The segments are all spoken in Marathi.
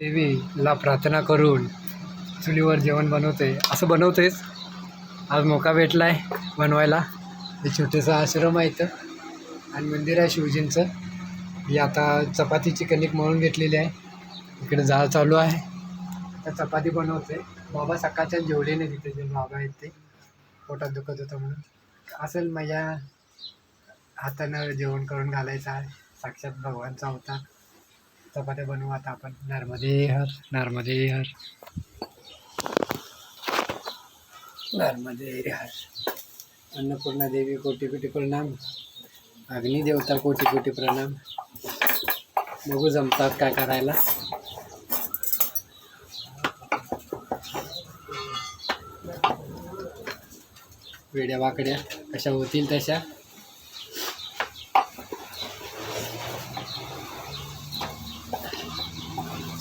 देवीला प्रार्थना करून चुलीवर जेवण बनवते. असं बनवतेच. आज मोका भेटला आहे बनवायला. हे छोटंसं आश्रम आहे इथं. आणि मंदिर आहे शिवजींचं. ही आता चपातीची कणिक मळून घेतलेली आहे. इकडे जाळ चालू आहे. आता चपाती बनवते. बाबा सकाळच्या जेवले नाही तिथे जे बाबा आहेत ते पोटात दुखत होतं म्हणून. असेल माझ्या हातानं जेवण करून घालायचं आहे. साक्षात भगवानचा होता चपात्या बनवू आता आपण. नर्मदे हर नर्मदे हर. नर्मदे हर. अन्नपूर्णा देवी कोटी कोटी प्रणाम. अग्निदेवता कोटी कोटी प्रणाम. बघू जमतात काय करायला. वेड्या वाकड्या कशा होतील तशा.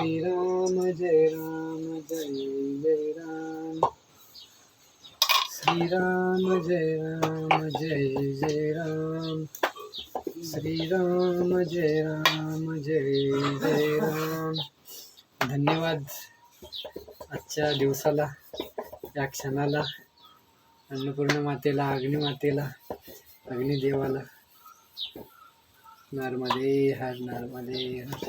श्री राम जय राम जय जय राम। श्रीराम जय राम जय जय राम। श्री राम जय राम जय जय राम। धन्यवाद आजच्या दिवसाला या क्षणाला अन्नपूर्ण मातेला अग्निमातेला अग्निदेवाला. नर्मदे हर नर्मदे हर।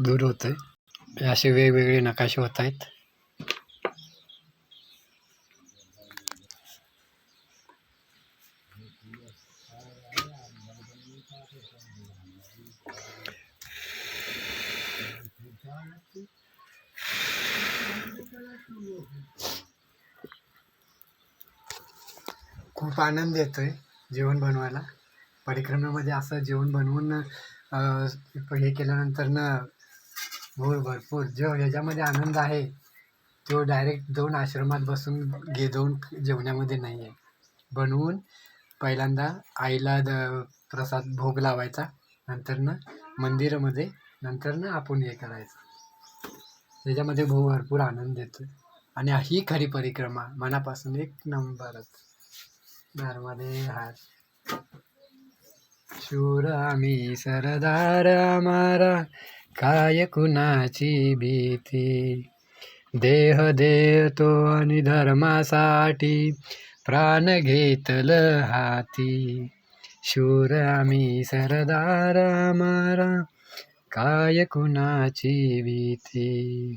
दूर होते असे वेगवेगळे नकाशे होत आहेत. खूप आनंद येतोय जेवण बनवायला. परिक्रमेमध्ये असं जेवण बनवून हे केल्यानंतर ना होय भरपूर जो ह्याच्यामध्ये आनंद आहे. तो डायरेक्ट जाऊन आश्रमात बसून घे जाऊन जेवण्यामध्ये नाही आहे बनवून पहिल्यांदा आईला द प्रसाद भोग लावायचा. नंतरनं मंदिरामध्ये नंतरनं आपण हे करायचं. त्याच्यामध्ये भो भरपूर आनंद येतो आणि ही खरी परिक्रमा मनापासून एक नंबरच. नर्मदे हार. शूर आम्ही सरदार मारा काय कुणाची भीती. देह देतो आणि धर्मासाठी प्राण घेतल हाती. शूर आम्ही सरदार मारा काय कुणाची भीती.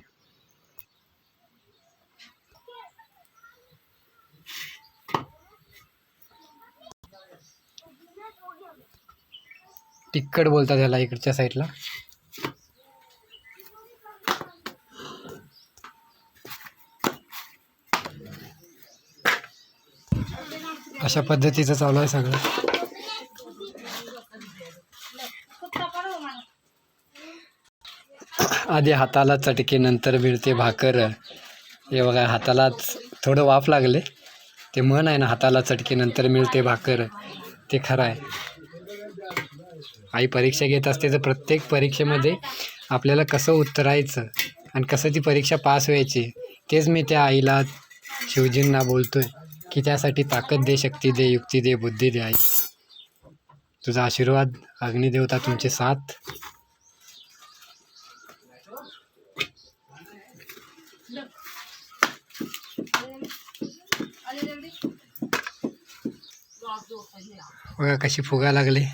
तिक्कड बोलतात त्याला इकडच्या साईडला. अशा पद्धतीचं चालू आहे सगळं. आधी हाताला चटके नंतर मिळते भाकर. हे बघा हातालाच थोडं वाफ लागले. ते मन आहे ना हाताला चटके नंतर मिळते भाकर. ते खरं आहे. आई परीक्षा घेत असते तर प्रत्येक परीक्षेमध्ये आपल्याला कसं उत्तरायचं आणि कसं ती परीक्षा पास व्हायची तेच मी त्या आईला शिवजींना बोलतोय. की त्यासाठी ताकद दे शक्ती दे युक्ती दे बुद्धी दे आई. तुझा आशीर्वाद अग्निदेवता तुमचे साथ. बघा कशी फुगा लागली.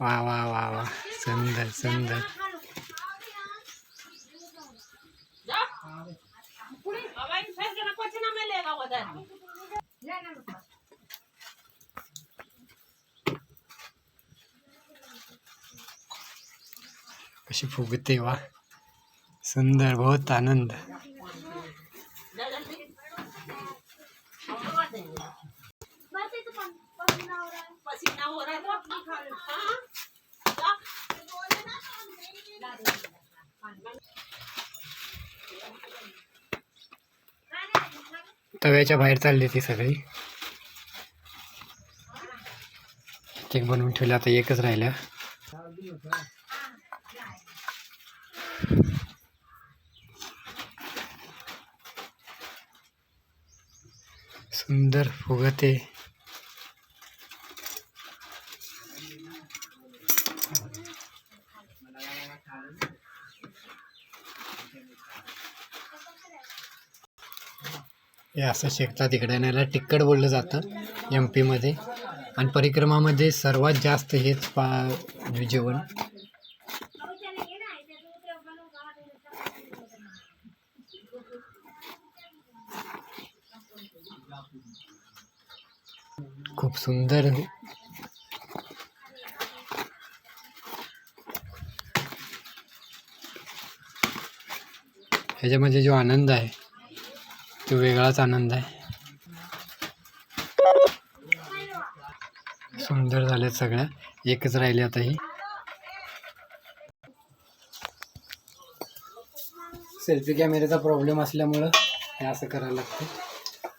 वा वा वा वा. सुंदर सुंदर. कशी फुगते वा. सुंदर बहुत आनंद. तव्याच्या बाहेर चालली ती सगळी. केक बनवून ठेवलं आता एकच राहिला सुंदर फुगते. हे असं शेकतात इकडे. आणि याला टिक्कड बोललं जातं एम पीमध्ये. आणि परिक्रमामध्ये सर्वात जास्त हेच पा जेवण. खूप सुंदर. ह्याच्यामध्ये जो आनंद आहे तो वेगळाच आनंद आहे. सुंदर झाल्यात सगळ्या. एकच राहिली आता ही. सेल्फी कॅमेऱ्याचा प्रॉब्लेम असल्यामुळं हे असं करायला लागतं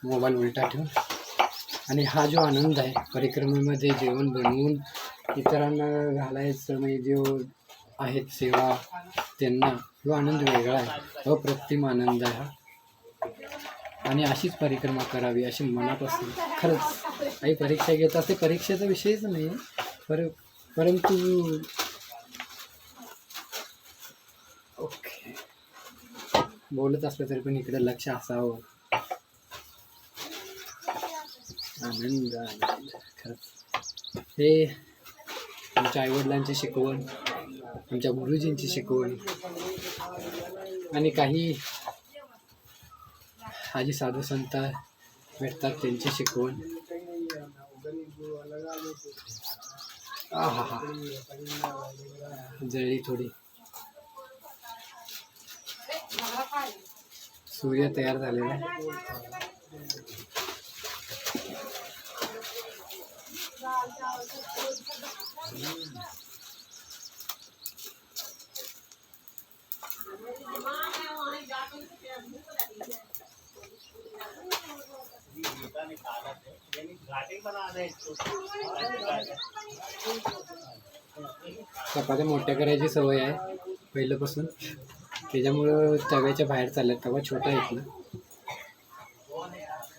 मोबाईल उलटा ठेवून. आणि हा जो आनंद आहे परिक्रमेमध्ये जेवण बनवून इतरांना घालायचं म्हणजे जो आहेत सेवा त्यांना जो आनंद वेगळा आहे. अप्रतिम आनंद आहे हा. आणि अशीच परिक्रमा करावी अशी मनापासून खरंच आई परीक्षा घेत असते. परीक्षेचा विषयच नाही. पर परंतु ओके. बोलत असलं तरी पण इकडे लक्ष असावं. आनंद आनंद. खरंच. हे आमच्या आईवडिलांची शिकवण आमच्या गुरुजींची शिकवण आणि काही आजी साधू संत भेटतात त्यांची शिकवण. हा हा. जळली थोडी. सूर्य तयार झालेला आहे. चपात्या मोठ्या करायची सवय आहे पहिल्यापासून. त्याच्यामुळं तव्याच्या बाहेर चालल्या तवा छोटा आहे ना.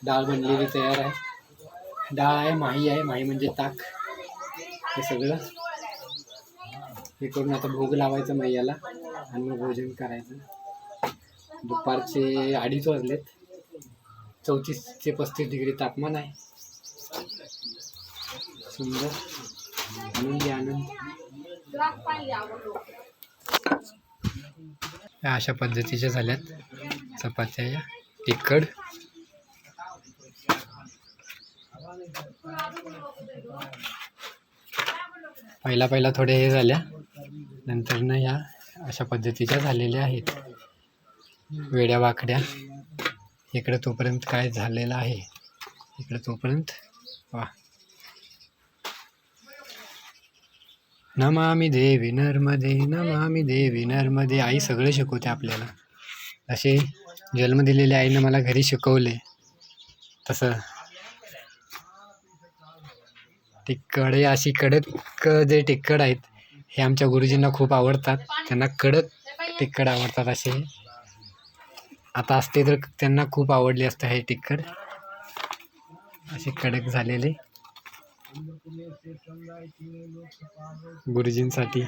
डाळ बनलेली तयार आहे. डाळ आहे माही आहे. माही म्हणजे ताक. हे सगळं. हे करून आता भोग लावायचं मैयाला. आणि मग भोजन करायचं. दुपारचे अडीच वाजलेत. चौतीस ते पस्तीस डिग्री तापमान आहे. सुंदर. आनंदी आनंद. अशा पद्धतीच्या झाल्यात चपात्या या. तिखट पहिला पहिला थोड्या हे झाल्या. नंतरनं ह्या या अशा पद्धतीच्या झालेल्या आहेत. वेड्या वाकड्या. इकडे तोपर्यंत काय झालेलं आहे? इकडे तोपर्यंत वा नमामी देवी नर्मदे नमामी देवी नर्मदे. आई सगळं शिकवते आपल्याला. असे जन्म दिलेल्या आईनं मला घरी शिकवले. तसं. तिकडे अशी कडक जे टिक्कड आहेत हे आमच्या गुरुजींना खूप आवडतात. त्यांना कडक टिक्कड आवडतात असे. आता असते तर त्यांना खूप आवडले असते हे टिक्कड असे कडक झालेले. गुरुजींसाठी.